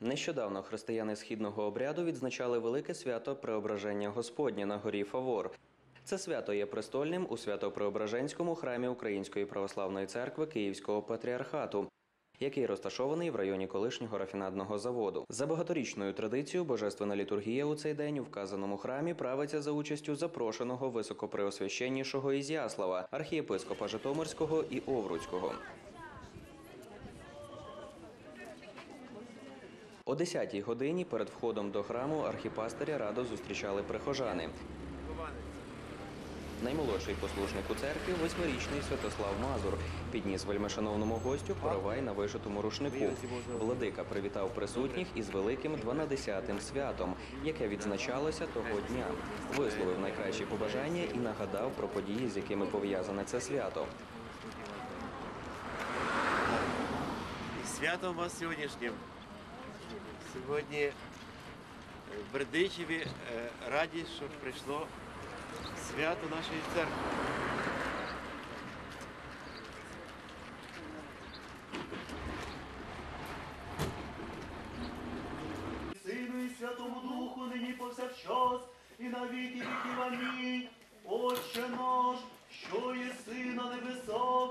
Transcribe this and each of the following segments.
Нещодавно християни східного обряду відзначали велике свято Преображення Господнє на горі Фавор. Це свято є престольним у Свято-Преображенському храмі Української православної церкви Київського патріархату, який розташований в районі колишнього рафінадного заводу. За багаторічною традицією божественна літургія у цей день у вказаному храмі правиться за участю запрошеного високопреосвященнішого Ізяслава, архієпископа Житомирського і Овруцького. О 10-й годині перед входом до храму архіпастиря радо зустрічали прихожани. Наймолодший послушник у церкві, восьмирічний Святослав Мазур, підніс вельмишановному гостю коровай на вишитому рушнику. Владика привітав присутніх із великим 12-тим святом, яке відзначалося того дня. Висловив найкращі побажання і нагадав про події, з якими пов'язане це свято. Святом вас сьогоднішнім. Сьогодні в Бердичеві е, раді, що прийшло свято нашої церкви. Сину і Святому Духу, нині повсякчас, і на віки віків. Амінь. Отче наш, що єси на небесах,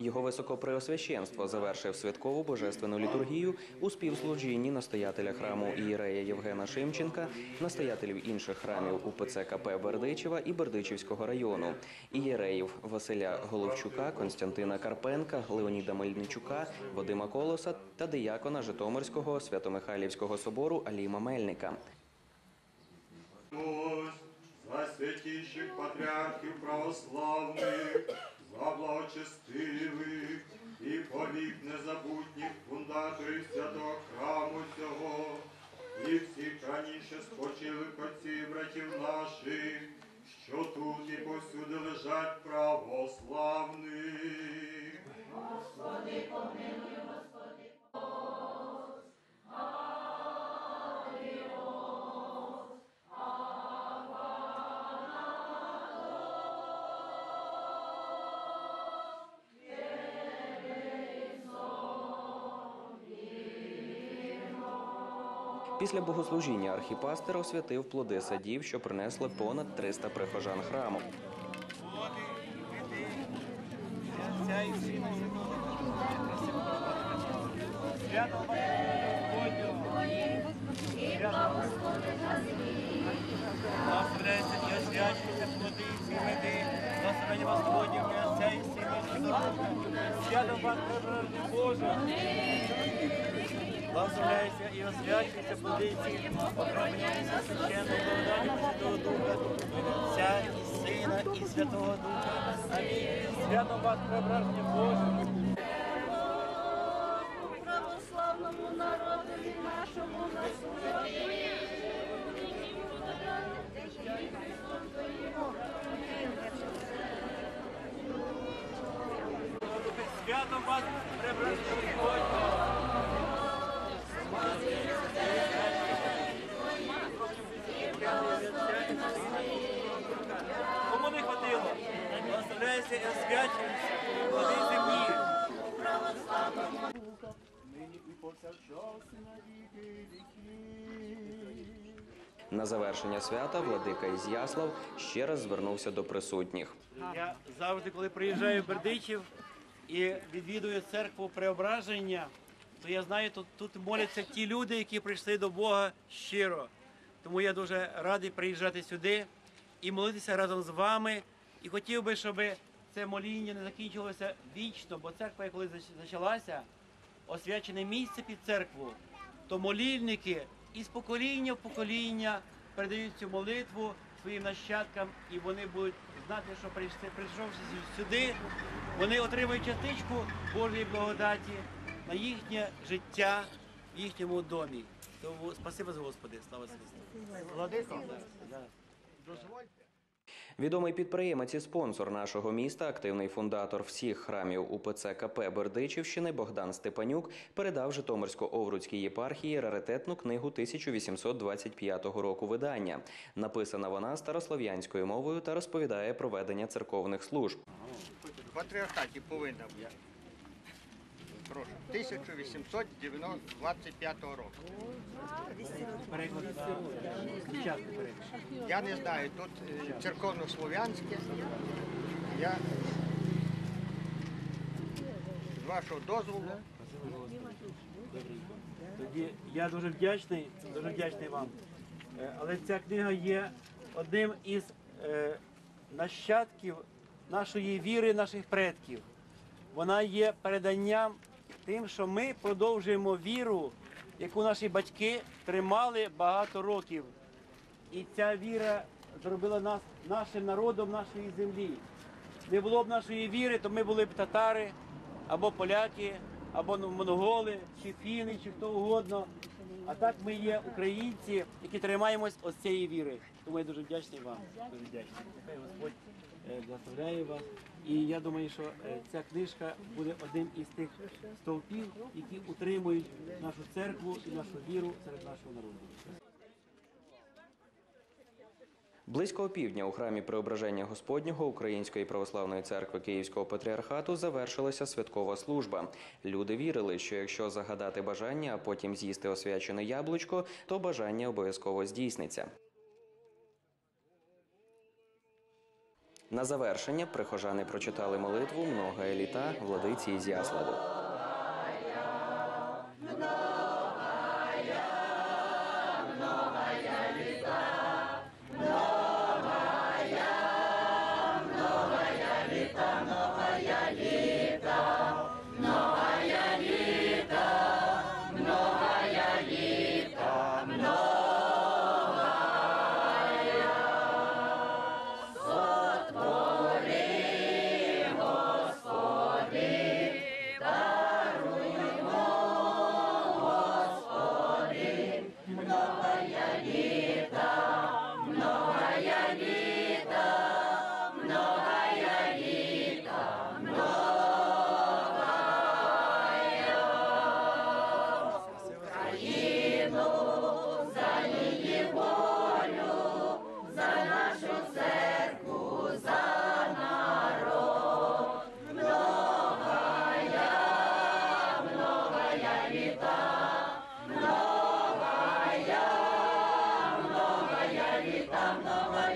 Його високопреосвященство завершив святкову божественну літургію у співслужінні настоятеля храму Ієрея Євгена Шимченка, настоятелів інших храмів УПЦ КП Бердичева і Бердичівського району, ієреїв Василя Головчука, Константина Карпенка, Леоніда Мельничука, Вадима Колоса та диякона Житомирського Свято-Михайлівського собору Аліма Мельника. Святіших патріархів православних, за благочестивих і повік незабутніх фундаторів святого храму цього, і всіх раніше спочилих отців братів наших, що тут і повсюди лежать православних. Після богослужіння архіпастер освятив плоди садів, що принесли понад 300 прихожан храму. Благословляється і освячується плоди всі меди. Благословення вас Господні, Отця і Сина. Свято вас Боже. Благословляється і освячується плоди і всі окремлення священного благодаті Святого Духа. Отця і Сина і Святого Духа. Амінь. Свято вас пребережне Боже. православному народові нашому на службі. Свято вас пребережне Господь. Кому не хватило? Благословляйся і освячуйся. Води землі. нині і повсякчас і на віки віків. На завершення свята владика Ізяслав ще раз звернувся до присутніх. Я завжди, коли приїжджаю в Бердичів і відвідую церкву преображення, то я знаю, тут, тут моляться ті люди, які прийшли до Бога щиро. Тому я дуже радий приїжджати сюди і молитися разом з вами. І хотів би, щоб це моління не закінчилося вічно, бо церква, коли почалася, освячене місце під церкву, то молільники із покоління в покоління передають цю молитву своїм нащадкам, і вони будуть знати, що прийшовши сюди, вони отримують частичку Божої благодаті на їхнє життя в їхньому домі. Тому спасибо за Господи, слава Христу. Владико, Відомий підприємець і спонсор нашого міста, активний фундатор всіх храмів УПЦ КП Бердичівщини Богдан Степанюк передав Житомирсько-Овруцькій єпархії раритетну книгу 1825 року видання. Написана вона старослов'янською мовою та розповідає про ведення церковних служб. В патріархаті повинна бути. Прошу. 1825 року. Я не знаю, тут е, церковно-слов'янське. Я з вашого дозволу. Тоді я дуже вдячний, дуже вдячний вам. Е, Але ця книга є одним із е, нащадків нашої віри, наших предків. Вона є переданням тим, що ми продовжуємо віру, яку наші батьки тримали багато років. І ця віра зробила нас нашим народом нашої землі. Не було б нашої віри, то ми були б татари, або поляки, або монголи, чи фіни, чи хто угодно. А так ми є українці, які тримаємось ось цієї віри. Тому я дуже вдячний вам. Дуже вдячний. Господь благословляє вас. І я думаю, що е, ця книжка буде одним із тих стовпів, які утримують нашу церкву і нашу віру серед нашого народу. Близько опівдня у храмі Преображення Господнього Української православної церкви Київського патріархату завершилася святкова служба. Люди вірили, що якщо загадати бажання, а потім з'їсти освячене яблучко, то бажання обов'язково здійсниться. На завершення прихожани прочитали молитву Много еліта владиці Ізяславу. Много